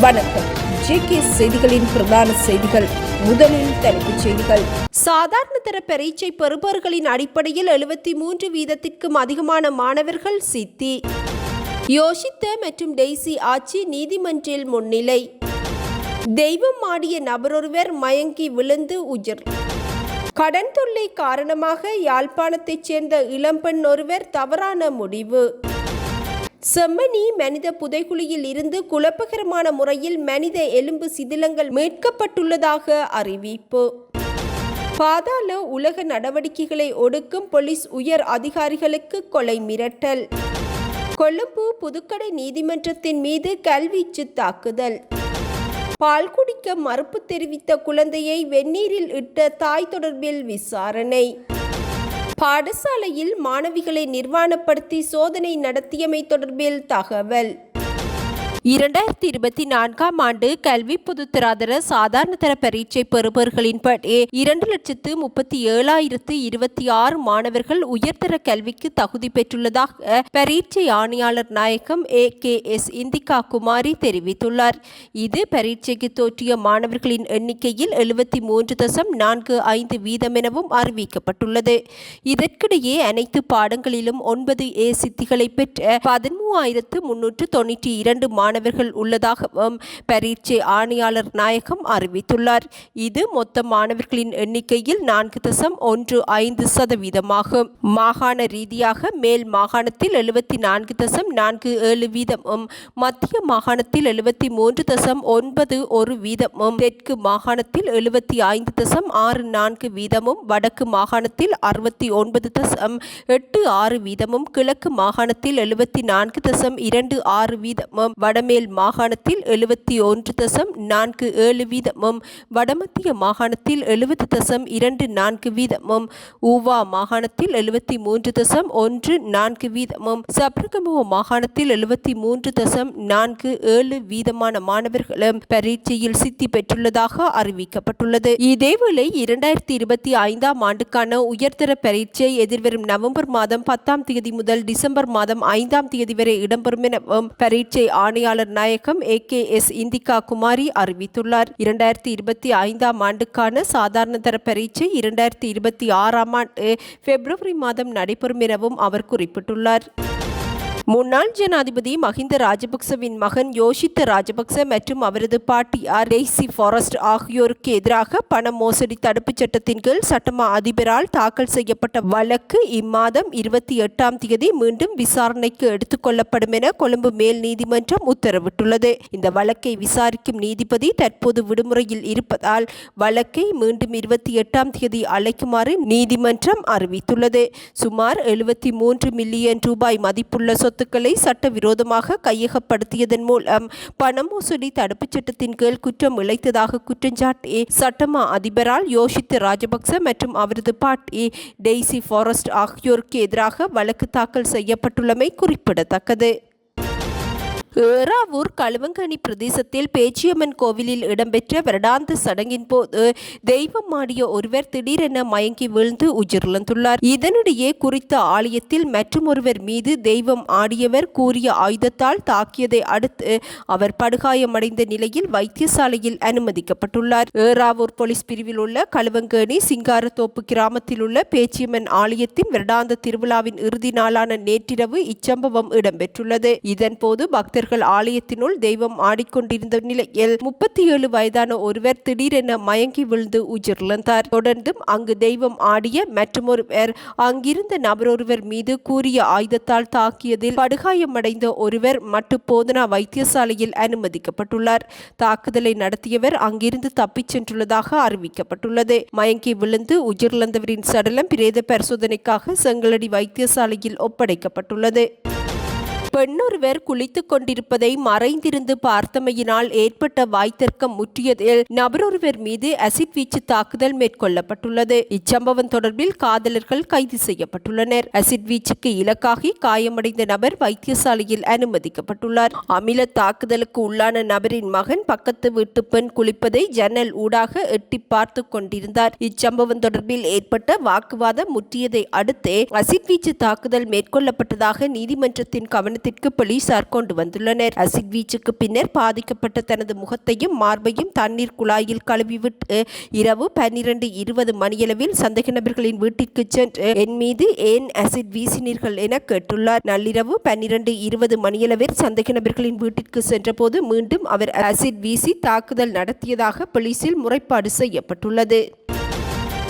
வணக்கம். ஜேகே செய்திகளின் பிரதான செய்திகள். முதலில் தலைப்புச் செய்திகள். சாதாரண தர பரீட்சை பெறுபவர்களின் அடிப்படையில் எழுபத்தி மூன்று வீதத்திற்கும் அதிகமான மாணவர்கள் சித்தி. யோசித்த மற்றும் டெய்சி ஆட்சி நீதிமன்றில் முன்னிலை. தெய்வம் ஆடிய நபரொருவர் மயங்கி விழுந்து உயிர். கடன் தொல்லை காரணமாக யாழ்ப்பாணத்தைச் சேர்ந்த இளம்பெண் ஒருவர் தவறான முடிவு. செம்மணி மனித புதைகுழியில் இருந்து குழப்பகரமான முறையில் மனித எலும்பு சிதிலங்கள் மீட்கப்பட்டுள்ளதாக அறிவிப்பு. பாதாள உலக நடவடிக்கைகளை ஒடுக்கும் போலீஸ் உயர் அதிகாரிகளுக்கு கொலை மிரட்டல். கொழும்பு புதுக்கடை நீதிமன்றத்தின் மீது கல்வீச்சு தாக்குதல். பால் குடிக்க மறுப்பு தெரிவித்த குழந்தையை வெந்நீரில் இட்ட தாய் தொடர்பில் விசாரணை. பாடசாலையில் மாணவிகளை நிர்வாணப்படுத்தி சோதனை நடத்தியமை தொடர்பில் தகவல். இரண்டாயிரத்தி இருபத்தி நான்காம் ஆண்டு கல்வி பொதுத்தராதர சாதாரண தர பரீட்சை பெறுபவர்களின்படி இரண்டு லட்சத்து முப்பத்தி ஏழாயிரத்து இருபத்தி ஆறு மாணவர்கள் உயர்தர கல்விக்கு தகுதி பெற்றுள்ளதாக பரீட்சை ஆணையாளர் நாயகம் A K S Indika Kumari தெரிவித்துள்ளார். இது பரீட்சைக்கு தோற்றிய மாணவர்களின் எண்ணிக்கையில் எழுபத்தி மூன்று தசம் நான்கு ஐந்து வீதம் எனவும் அறிவிக்கப்பட்டுள்ளது. இதற்கிடையே அனைத்து பாடங்களிலும் ஒன்பது ஏ சித்திகளை பெற்ற பதிமூவாயிரத்து முன்னூற்று தொண்ணூற்றி இரண்டு மாணவர்கள் உள்ளதாகவும் பரீட்சை ஆணையாளர் நாயகம் அறிவித்துள்ளார். இது மொத்த மாணவர்களின் எண்ணிக்கையில் நான்கு தசம் ஒன்று ஐந்து சதவீதமாகும். மாகாண ரீதியாக மேல் மாகாணத்தில் எழுபத்தி நான்கு தசம் நான்கு ஏழு வீதமும் மத்திய மாகாணத்தில் எழுபத்தி மூன்று தசம் ஒன்பது ஒரு வீதமும் தெற்கு மாகாணத்தில் எழுபத்தி ஐந்து தசம் ஆறு நான்கு வீதமும் வடக்கு மாகாணத்தில் அறுபத்தி ஒன்பது தசம் எட்டு ஆறு வீதமும் கிழக்கு மாகாணத்தில் எழுபத்தி நான்கு தசம் இரண்டு ஆறு வீதமும் வடமேல் மாகாணத்தில் எழுபத்தி ஒன்று தசம் நான்கு ஏழு வீதமும் வடமத்திய மாகாணத்தில் எழுபது தசம் இரண்டு நான்கு வீதமும் ஊவா மாகாணத்தில் எழுபத்தி மூன்று தசம் ஒன்று நான்கு வீதமும் சப்ரகமுவ மாகாணத்தில் எழுபத்தி மூன்று தசம் நான்கு ஏழு வீதமான மாணவர்களும் பரீட்சையில் சித்தி பெற்றுள்ளதாக அறிவிக்கப்பட்டுள்ளது. இதேவேளை இரண்டாயிரத்தி இருபத்தி ஐந்தாம் ஆண்டுக்கான உயர்தர பரீட்சை எதிர்வரும் நவம்பர் மாதம் பத்தாம் தேதி முதல் டிசம்பர் மாதம் ஐந்தாம் தேதி வரை இடம்பெறும் எனவும் பரீட்சை பணியாளர் நாயகம் A K S Indika Kumari அறிவித்துள்ளார். இரண்டாயிரத்தி இருபத்தி ஐந்தாம் ஆண்டுக்கான சாதாரண தர பரீட்சை இரண்டாயிரத்தி இருபத்தி ஆறாம் ஆண்டு பிப்ரவரி மாதம் நடைபெறும் எனவும் அவர் குறிப்பிட்டுள்ளார். முன்னாள் ஜனாதிபதி மஹிந்த ராஜபக்சவின் மகன் யோஷித்த ராஜபக்ச மற்றும் அவரது பாட்டியார் டெய்சி ஃபாரஸ்ட் ஆகியோருக்கு எதிராக பண மோசடி தடுப்புச் சட்டத்தின் கீழ் சட்டமா அதிபரால் தாக்கல் செய்யப்பட்ட வழக்கு இம்மாதம் இருபத்தி எட்டாம் தேதி மீண்டும் விசாரணைக்கு எடுத்துக்கொள்ளப்படும் என கொழும்பு மேல் நீதிமன்றம் உத்தரவிட்டுள்ளது. இந்த வழக்கை விசாரிக்கும் நீதிபதி தற்போது விடுமுறையில் இருப்பதால் வழக்கை மீண்டும் இருபத்தி எட்டாம் தேதி அழைக்குமாறு நீதிமன்றம் அறிவித்துள்ளது. சுமார் எழுபத்தி மூன்று மில்லியன் ரூபாய் மதிப்புள்ள சொத்துக்களை சட்டவிரோதமாக கையகப்படுத்தியதன் மூலம் பண மோசடி தடுப்புச் சட்டத்தின் கீழ் குற்றம் இழைத்ததாக குற்றஞ்சாட்டி சட்டமா அதிபரால் யோசித்து ராஜபக்ச மற்றும் அவரது பாட்டி டெய்சி ஃபாரஸ்ட் ஆகியோருக்கு எதிராக வழக்கு தாக்கல் செய்யப்பட்டுள்ளமை குறிப்பிடத்தக்கது. ஏறாவூர் களுவங்கனி பிரதேசத்தில் பேச்சியம்மன் கோவிலில் இடம்பெற்ற வருடாந்த சடங்கின் போது தெய்வம் ஆடிய ஒருவர் திடீரென மயங்கி வீழ்ந்து உயிரிழந்துள்ளார். இதனிடையே குறித்த ஆலயத்தில் மற்றொருவர் மீது தெய்வம் ஆடியவர் கூறிய ஆயுதத்தால் தாக்கியதை அடுத்து அவர் படுகாயமடைந்த நிலையில் வைத்தியசாலையில் அனுமதிக்கப்பட்டுள்ளார். ஏறாவூர் போலீஸ் பிரிவில் உள்ள களுவங்கேணி சிங்காரத்தோப்பு கிராமத்தில் உள்ள பேச்சியம்மன் ஆலயத்தின் வருடாந்த திருவிழாவின் இறுதி நாளான நேற்றிரவு இச்சம்பவம் இடம்பெற்றுள்ளது. இதன்போது பக்தர்கள் அவர்கள் ஆலயத்தினுள் தெய்வம் ஆடிக்கொண்டிருந்த நிலையில் முப்பத்தி ஏழு வயதான ஒருவர் திடீரென மயங்கி விழுந்து உயிரிழந்தார். தொடர்ந்தும் அங்கு தெய்வம் ஆடிய மற்றொருவர் அங்கிருந்த நபரொருவர் மீது கூறிய ஆயுதத்தால் தாக்கியதில் படுகாயமடைந்த ஒருவர் மட்டு போதனா வைத்தியசாலையில் அனுமதிக்கப்பட்டுள்ளார். தாக்குதலை நடத்தியவர் அங்கிருந்து தப்பிச் சென்றுள்ளதாக அறிவிக்கப்பட்டுள்ளது. மயங்கி விழுந்து உயிரிழந்தவரின் சடலம் பிரேத பரிசோதனைக்காக செங்கலடி வைத்தியசாலையில் ஒப்படைக்கப்பட்டுள்ளது. பெண்ணொருவர் குளித்துக் கொண்டிருப்பதை மறைந்திருந்து பார்த்தமையினால் ஏற்பட்ட வாய்த்தர்க்கம் முற்றியதில் நபரொருவர் மீது அசிட் வீச்சு தாக்குதல் மேற்கொள்ளப்பட்டுள்ளது. இச்சம்பவம் தொடர்பில் காதலர்கள் கைது செய்யப்பட்டுள்ளனர். அசிட் வீச்சுக்கு இலக்காகி காயமடைந்த நபர் வைத்தியசாலையில் அனுமதிக்கப்பட்டுள்ளார். அமில தாக்குதலுக்கு உள்ளான நபரின் மகன் பக்கத்து வீட்டு பெண் குளிப்பதை ஜன்னல் ஊடாக எட்டி பார்த்து கொண்டிருந்தார். இச்சம்பவம் தொடர்பில் ஏற்பட்ட வாக்குவாதம் முற்றியதை அடுத்தே அசிட் வீச்சு தாக்குதல் மேற்கொள்ளப்பட்டதாக நீதிமன்றத்தின் கவனத்தில் யாழ்ப்பாணத்திற்கு போலீசார் கொண்டு வந்துள்ளனர். அசிட் வீச்சுக்கு பின்னர் பாதிக்கப்பட்ட தனது முகத்தையும் மார்பையும் தண்ணீர் குழாயில் கழுவிவிட்டு இரவு பன்னிரண்டு இருபது மணியளவில் சந்தேக நபர்களின் வீட்டிற்கு சென்று என் மீது ஏன் அசிட் வீசினீர்கள் என கேட்டுள்ளார். நள்ளிரவு பன்னிரண்டு இருபது மணியளவில் சந்தேக நபர்களின் வீட்டிற்கு சென்றபோது மீண்டும் அவர் அசிட் வீசி தாக்குதல் நடத்தியதாக போலீசில் முறைப்பாடு செய்யப்பட்டுள்ளது.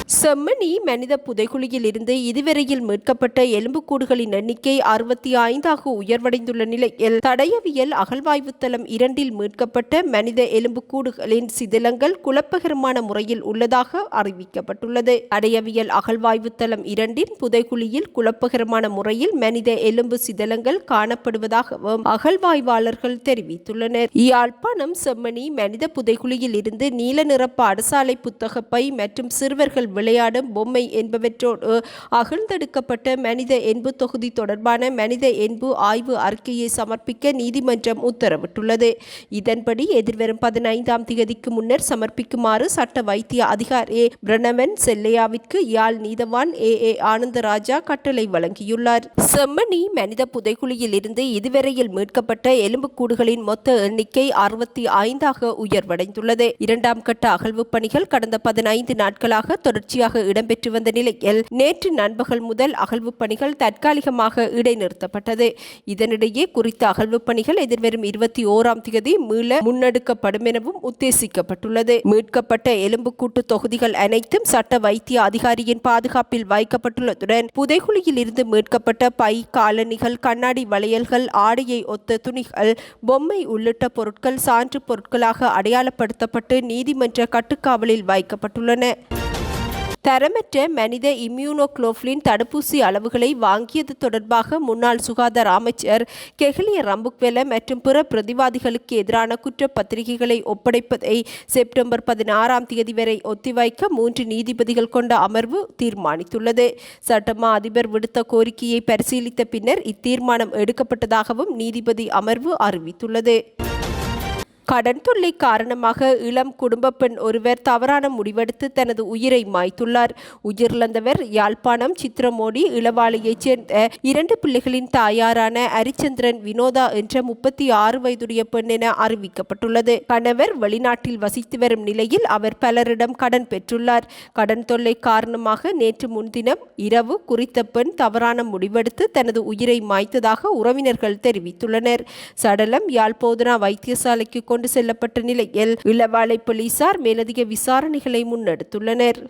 செம்மணி மனித புதைகுழியில் இருந்து இதுவரையில் மீட்கப்பட்ட எலும்புக்கூடுகளின் எண்ணிக்கை அறுபத்தி ஐந்தாக உயர்வடைந்துள்ள நிலையில் தடயவியல் அகழ்வாய்வு தளம் இரண்டில் மீட்கப்பட்ட மனித எலும்புக்கூடுகளின் சிதிலங்கள் குழப்பகரமான முறையில் உள்ளதாக அறிவிக்கப்பட்டுள்ளது. தடயவியல் அகழ்வாய்வு தளம் இரண்டின் புதைகுழியில் குழப்பகரமான முறையில் மனித எலும்பு சிதலங்கள் காணப்படுவதாகவும் அகழ்வாய்வாளர்கள் தெரிவித்துள்ளனர். யாழ்ப்பாணம் செம்மணி மனித புதைகுழியில் இருந்து நீல நிற பாடசாலை புத்தகப்பை மற்றும் சிறுவர்கள் விளையாடும் பொம்மை என்பவற்றோடு அகழ்ந்தெடுக்கப்பட்ட மனித என்பு தொகுதி தொடர்பான மனித என்பு ஆய்வு அறிக்கையை சமர்ப்பிக்க நீதிமன்றம் உத்தரவிட்டுள்ளது. இதன்படி எதிர்வரும் பதினைந்தாம் தேதிக்கு முன்னர் சமர்ப்பிக்குமாறு சட்ட வைத்திய அதிகாரி பிரணவன் செல்லையாவிற்கு யாழ் நீதவான் ஏ. ஏ. ஆனந்தராஜா கட்டளை வழங்கியுள்ளார். செம்மணி மனித புதைக்குழியில் இருந்து இதுவரையில் மீட்கப்பட்ட எலும்புக்கூடுகளின் மொத்த எண்ணிக்கை அறுபத்தி ஐந்தாக உயர்வடைந்துள்ளது. இரண்டாம் கட்ட அகழ்வு பணிகள் கடந்த பதினைந்து நாட்களாக தொடர்ச்சி தொடர்ச்சியாக இடம்பெற்று வந்த நிலையில் நேற்று நண்பகல் முதல் அகழ்வு பணிகள் தற்காலிகமாக இடைநிறுத்தப்பட்டது. இதனிடையே குறித்த அகழ்வு பணிகள் எதிர்வரும் இருபத்தி ஓராம் தேதி மீள முன்னெடுக்கப்படும் எனவும் உத்தேசிக்கப்பட்டுள்ளது. மீட்கப்பட்ட எலும்புக்கூட்டு தொகுதிகள் அனைத்தும் சட்ட வைத்திய அதிகாரியின் பாதுகாப்பில் வைக்கப்பட்டுள்ளதுடன் புதைகுழியில் இருந்து மீட்கப்பட்ட பை காலணிகள் கண்ணாடி வளையல்கள் ஆடையை ஒத்த துணிகள் பொம்மை உள்ளிட்ட பொருட்கள் சான்று பொருட்களாக அடையாளப்படுத்தப்பட்டு நீதிமன்ற கட்டுக்காவலில் வைக்கப்பட்டுள்ளன. தரமற்ற மனித இம்யூனோக்ளோஃப்ளின் தடுப்பூசி அளவுகளை வாங்கியது தொடர்பாக முன்னாள் சுகாதார அமைச்சர் கெஹலிய ரம்புக்வெல மற்றும் பிற பிரதிவாதிகளுக்கு எதிரான குற்றப்பத்திரிகைகளை ஒப்படைப்பதை செப்டம்பர் பதினாறாம் தேதி வரை ஒத்திவைக்க மூன்று நீதிபதிகள் கொண்ட அமர்வு தீர்மானித்துள்ளது. சட்டமா அதிபர் விடுத்த கோரிக்கையை பரிசீலித்த பின்னர் இத்தீர்மானம் எடுக்கப்பட்டதாகவும் நீதிபதி அமர்வு அறிவித்துள்ளது. கடன் தொல்லை காரணமாக இளம் குடும்ப பெண் ஒருவர் தவறான முடிவெடுத்து தனது உயிரை மாய்த்துள்ளார். உயிரிழந்தவர் யாழ்ப்பாணம் சித்திரமோடி இளவாளியைச் சேர்ந்த இரண்டு பிள்ளைகளின் தாயாரான ஹரிச்சந்திரன் வினோதா என்ற முப்பத்தி ஆறு வயதுடைய பெண் என அறிவிக்கப்பட்டுள்ளது. கணவர் வெளிநாட்டில் வசித்து வரும் நிலையில் அவர் பலரிடம் கடன் பெற்றுள்ளார். கடன் தொல்லை காரணமாக நேற்று முன்தினம் இரவு குறித்த பெண் தவறான முடிவெடுத்து தனது உயிரை மாய்த்ததாக உறவினர்கள் தெரிவித்துள்ளனர். சடலம் யாழ்போதனா வைத்தியசாலைக்கு கொண்டு செல்லப்பட்ட நிலையில் இளவாலை போலீசார் மேலதிக விசாரணைகளை முன்னெடுத்துள்ளனர்.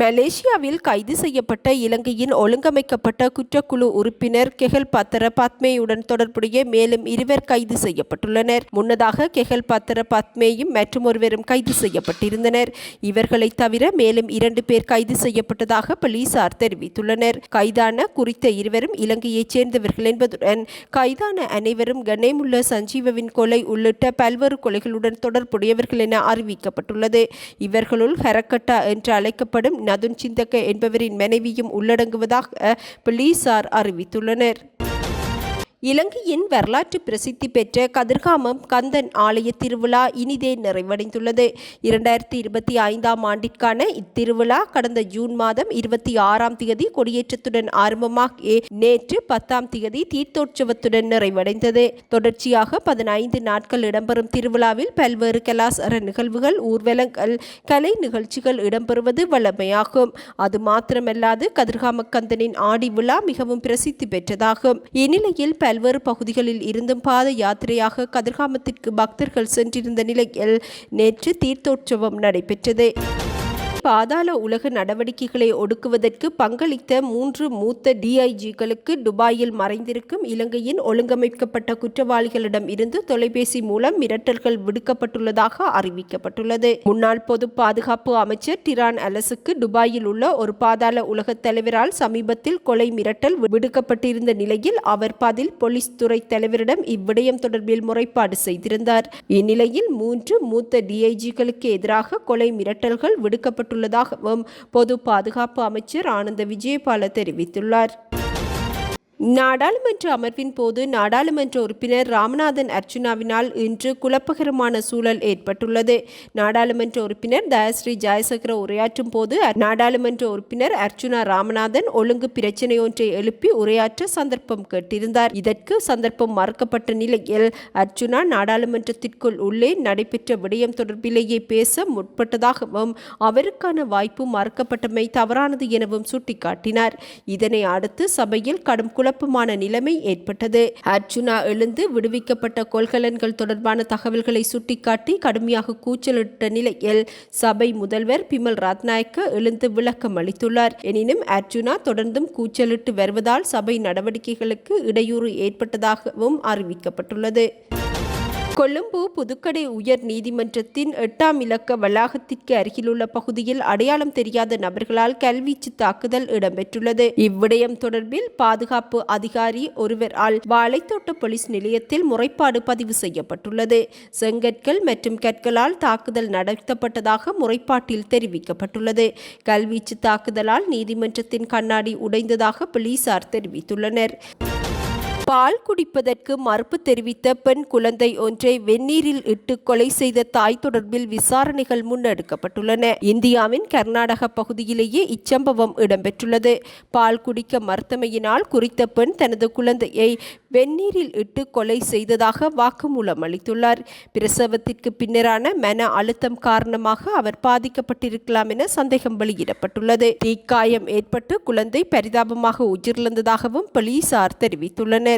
மலேசியாவில் கைது செய்யப்பட்ட இலங்கையின் ஒழுங்கமைக்கப்பட்ட குற்றக்குழு உறுப்பினர் கெஹல் பத்தர பத்மேயுடன் தொடர்புடைய மேலும் இருவர் கைது செய்யப்பட்டுள்ளனர். முன்னதாக கெஹல் பத்தர பத்மேயும் மற்றும் ஒருவரும் கைது செய்யப்பட்டிருந்தனர். இவர்களை தவிர மேலும் இரண்டு பேர் கைது செய்யப்பட்டதாக போலீசார் தெரிவித்துள்ளனர். கைதான குறித்த இருவரும் இலங்கையைச் சேர்ந்தவர்கள் என்பதுடன் கைதான அனைவரும் கனேமுள்ள சஞ்சீவவின் கொலை உள்ளிட்ட பல்வேறு கொலைகளுடன் தொடர்புடையவர்கள் என அறிவிக்கப்பட்டுள்ளது. இவர்களுள் ஹரக்கட்டா என்று அழைக்கப்படும் நதுன் சிந்தக்க என்பவரின் மனைவியும் உள்ளடங்குவதாக போலீசார் அறிவித்துள்ளனர். இலங்கையின் வரலாற்று பிரசித்தி பெற்ற கதிர்காமம் கந்தன் ஆலய திருவிழா இனிதே நிறைவடைந்துள்ளது. இரண்டாயிரத்தி இருபத்தி ஐந்தாம் ஆண்டிற்கான இத்திருவிழா கடந்த ஜூன் மாதம் இருபத்தி ஆறாம் தேதி கொடியேற்றத்துடன் ஆரம்பமாக நேற்று பத்தாம் தேதி தீர்த்தோற்சவத்துடன் நிறைவடைந்தது. தொடர்ச்சியாக பதினைந்து நாட்கள் இடம்பெறும் திருவிழாவில் பல்வேறு கலாசார நிகழ்வுகள் ஊர்வலங்கள் கலை நிகழ்ச்சிகள் இடம்பெறுவது வளமையாகும் அது மாத்திரமல்லாது கதிர்காம கந்தனின் ஆடி விழா மிகவும் பிரசித்தி பெற்றதாகும். இந்நிலையில் பல பல்வேறு பகுதிகளில் இருந்தும் பாத யாத்திரையாக கதிர்காமத்திற்கு பக்தர்கள் சென்றிருந்த நிலையில் நேற்று தீர்த்தோற்சவம் நடைபெற்றது. பாதாள உலக நடவடிக்கைகளை ஒடுக்குவதற்கு பங்களித்த மூன்று மூத்த டிஐஜிகளுக்கு துபாயில் மறைந்திருக்கும் இலங்கையின் ஒழுங்கமைக்கப்பட்ட குற்றவாளிகளிடம் இருந்து தொலைபேசி மூலம் மிரட்டல்கள் விடுக்கப்பட்டுள்ளதாக அறிவிக்கப்பட்டுள்ளது. முன்னாள் பொது பாதுகாப்பு அமைச்சர் டிரான் அலசுக்கு துபாயில் உள்ள ஒரு பாதாள உலக தலைவரால் சமீபத்தில் கொலை மிரட்டல் விடுக்கப்பட்டிருந்த நிலையில் அவர் பதில் போலீஸ் துறை தலைவரிடம் இவ்விடயம் தொடர்பில் முறைப்பாடு செய்திருந்தார். இந்நிலையில் மூன்று மூத்த டிஐஜிகளுக்கு எதிராக கொலை மிரட்டல்கள் விடுக்கப்பட்டு செய்யப்பட்டுள்ளதாகவும் பொது பாதுகாப்பு அமைச்சர் ஆனந்த விஜயபால தெரிவித்துள்ளார். நாடாளுமன்ற அமர்வின் போது நாடாளுமன்ற உறுப்பினர் ராமநாதன் அர்ச்சுனாவினால் இன்று குழப்பகரமான சூழல் ஏற்பட்டுள்ளது. நாடாளுமன்ற உறுப்பினர் தயஸ்ரீ ஜெயசகர உரையாற்றும் போது நாடாளுமன்ற உறுப்பினர் அர்ச்சுனா ராமநாதன் ஒழுங்கு பிரச்சனை ஒன்றை எழுப்பி உரையாற்ற சந்தர்ப்பம் கேட்டிருந்தார். இதற்கு சந்தர்ப்பம் மறுக்கப்பட்ட நிலையில் அர்ச்சுனா நாடாளுமன்றத்திற்குள் உள்ளே நடைபெற்ற விடயம் தொடர்பிலேயே பேச முற்பட்டதாகவும் அவருக்கான வாய்ப்பு மறுக்கப்பட்டமை தவறானது எனவும் சுட்டிக்காட்டினார். இதனை அடுத்து சபையில் கடும் குழப்பமான நிலைமை ஏற்பட்டது. அர்ஜுனா எழுந்து விடுவிக்கப்பட்ட கொள்கலன்கள் தொடர்பான தகவல்களை சுட்டிக்காட்டி கடுமையாக கூச்சலிட்ட நிலையில் சபை முதல்வர் பிமல் ரத்நாயக்க எழுந்து விளக்கம் அளித்துள்ளார். எனினும் அர்ஜுனா தொடர்ந்தும் கூச்சலிட்டு வருவதால் சபை நடவடிக்கைகளுக்கு இடையூறு ஏற்பட்டதாகவும் அறிவிக்கப்பட்டுள்ளது. கொழும்பு புதுக்கடை உயர் நீதிமன்றத்தின் எட்டாம் இலக்க வளாகத்திற்கு அருகிலுள்ள பகுதியில் அடையாளம் தெரியாத நபர்களால் கல்வீச்சு தாக்குதல் இடம்பெற்றுள்ளது. இவ்விடயம் தொடர்பில் பாதுகாப்பு அதிகாரி ஒருவரால் வாழைத்தோட்ட போலீஸ் நிலையத்தில் முறைப்பாடு பதிவு செய்யப்பட்டுள்ளது. செங்கற்கள் மற்றும் கற்களால் தாக்குதல் நடத்தப்பட்டதாக முறைப்பாட்டில் தெரிவிக்கப்பட்டுள்ளது. கல்வீச்சு தாக்குதலால் நீதிமன்றத்தின் கண்ணாடி உடைந்ததாக போலீசார் தெரிவித்துள்ளனர். பால் குடிப்பதற்கு மறுப்பு தெரிவித்த பெண் குழந்தை ஒன்றை வெந்நீரில் இட்டு கொலை செய்த தாய் தொடர்பில் விசாரணைகள் முன்னெடுக்கப்பட்டுள்ளன. இந்தியாவின் கர்நாடக பகுதியிலேயே இச்சம்பவம் இடம்பெற்றுள்ளது. பால் குடிக்க மறுத்தமையினால் குறித்த பெண் தனது குழந்தையை வெந்நீரில் இட்டு கொலை செய்ததாக வாக்குமூலம் அளித்துள்ளார். பிரசவத்திற்கு பின்னரான மன அழுத்தம் காரணமாக அவர் பாதிக்கப்பட்டிருக்கலாம் என சந்தேகம் வெளியிடப்பட்டுள்ளது. தீக்காயம் ஏற்பட்டு குழந்தை பரிதாபமாக உயிரிழந்ததாகவும் போலீசார் தெரிவித்துள்ளனர்.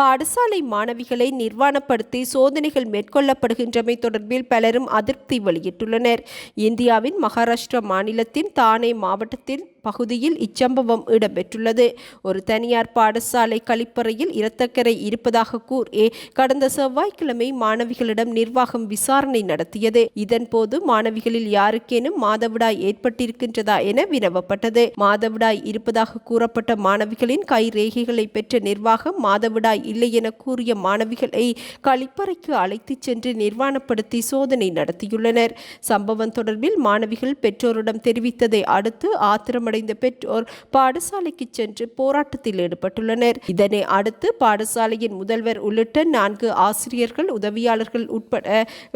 பாடசாலை மாணவிகளை நிர்வாணப்படுத்தி சோதனைகள் மேற்கொள்ளப்படுகின்றமை தொடர்பில் பலரும் அதிருப்தி வெளியிட்டுள்ளனர். இந்தியாவின் மகாராஷ்டிரா மாநிலத்தின் தானே மாவட்டத்தில் பகுதியில் இச்சம்பவம் இடம்பெற்றுள்ளது. ஒரு தனியார் பாடசாலை கழிப்பறையில் இரத்தக்கரை இருப்பதாக கூறி கடந்த செவ்வாய்க்கிழமை மாணவிகளிடம் நிர்வாகம் விசாரணை நடத்தியது. இதன்போது மாணவிகளில் யாருக்கேனும் மாதவிடாய் ஏற்பட்டிருக்கின்றதா என வினவப்பட்டது. மாதவிடாய் இருப்பதாக கூறப்பட்ட மாணவிகளின் கை ரேகைகளை பெற்ற நிர்வாகம் மாதவிடாய் இல்லை என கூறிய மாணவிகளை கழிப்பறைக்கு அழைத்துச் சென்று நிர்வாணப்படுத்தி சோதனை நடத்தியுள்ளனர். சம்பவம் தொடர்பில் மாணவிகள் பெற்றோரிடம் தெரிவித்ததை அடுத்து ஆத்திரமடை அடைந்த பெற்றோர் பாடசாலைக்கு சென்று போராட்டத்தில் ஈடுபட்டுள்ளனர். இதனை அடுத்து பாடசாலையின் முதல்வர் உள்ளிட்ட நான்கு ஆசிரியர்கள் உதவியாளர்கள் உட்பட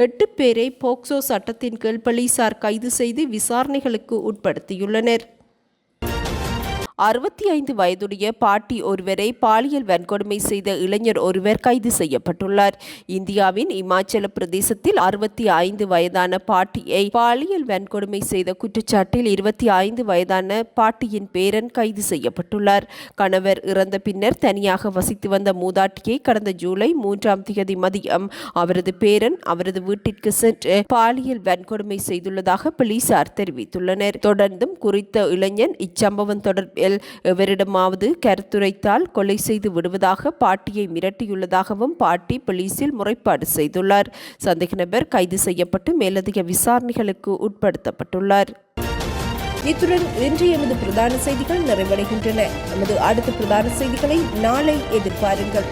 எட்டு பேரை போக்சோ சட்டத்தின் கீழ் போலீசார் கைது செய்து விசாரணைகளுக்கு உட்படுத்தியுள்ளனர். அறுபத்தி ஐந்து வயதுடைய பாட்டி ஒருவரை பாலியல் வன்கொடுமை செய்த இளைஞர் ஒருவர் கைது செய்யப்பட்டுள்ளார். இந்தியாவின் இமாச்சல பிரதேசத்தில் அறுபத்தி ஐந்து வயதான பாட்டியை பாலியல் வன்கொடுமை செய்த குற்றச்சாட்டில் இருபத்தி ஐந்து வயதான பாட்டியின் பேரன் கைது செய்யப்பட்டுள்ளார். கணவர் இறந்த பின்னர் தனியாக வசித்து வந்த மூதாட்டியை கடந்த ஜூலை மூன்றாம் தேதி மதியம் அவரது பேரன் அவரது வீட்டிற்கு சென்று பாலியல் வன்கொடுமை செய்துள்ளதாக போலீசார் தெரிவித்துள்ளனர். தொடர்ந்தும் குறித்த இளைஞன் இச்சம்பவம் தொடர்பில் எவரிடமாவது கருத்துரைத்தால் கொலை செய்து விடுவதாக பாட்டியை மிரட்டியுள்ளதாகவும் பாட்டி போலீசில் முறைப்பாடு செய்துள்ளார். சந்தேக நபர் கைது செய்யப்பட்டு மேலதிக விசாரணைகளுக்கு உட்படுத்தப்பட்டுள்ளார். இத்துடன் இன்று எமது பிரதான செய்திகள் நிறைவடைகின்றன. நமது அடுத்த பிரதான செய்திகளை நாளை எதிர்பாருங்கள்.